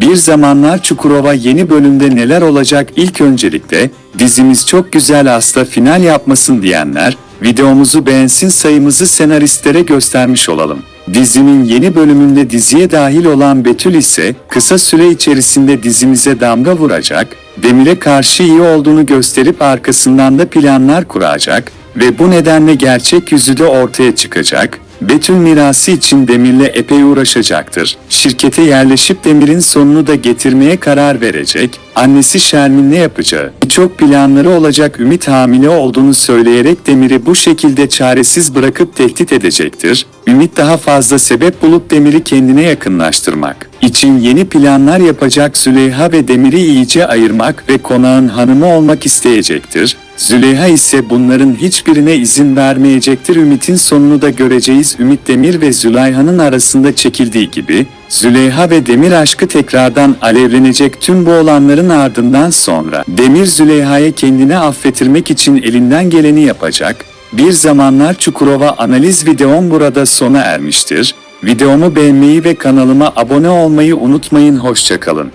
Bir zamanlar Çukurova yeni bölümde neler olacak ilk öncelikle dizimiz çok güzel hasta final yapmasın diyenler videomuzu beğensin sayımızı senaristlere göstermiş olalım. Dizinin yeni bölümünde diziye dahil olan Betül ise kısa süre içerisinde dizimize damga vuracak, Demir'e karşı iyi olduğunu gösterip arkasından da planlar kuracak ve bu nedenle gerçek yüzü de ortaya çıkacak. Betül mirası için Demir'le epey uğraşacaktır. Şirkete yerleşip Demir'in sonunu da getirmeye karar verecek. Annesi Şermin ne yapacağı? Birçok planları olacak Ümit hamile olduğunu söyleyerek Demir'i bu şekilde çaresiz bırakıp tehdit edecektir. Ümit daha fazla sebep bulup Demir'i kendine yakınlaştırmak için yeni planlar yapacak Züleyha ve Demir'i iyice ayırmak ve konağın hanımı olmak isteyecektir. Züleyha ise bunların hiçbirine izin vermeyecektir. Ümit'in sonunu da göreceğiz. Ümit Demir ve Züleyha'nın arasında çekildiği gibi, Züleyha ve Demir aşkı tekrardan alevlenecek tüm bu olanların ardından sonra Demir Züleyha'ya kendini affettirmek için elinden geleni yapacak. Bir zamanlar Çukurova analiz videom burada sona ermiştir. Videomu beğenmeyi ve kanalıma abone olmayı unutmayın. Hoşçakalın.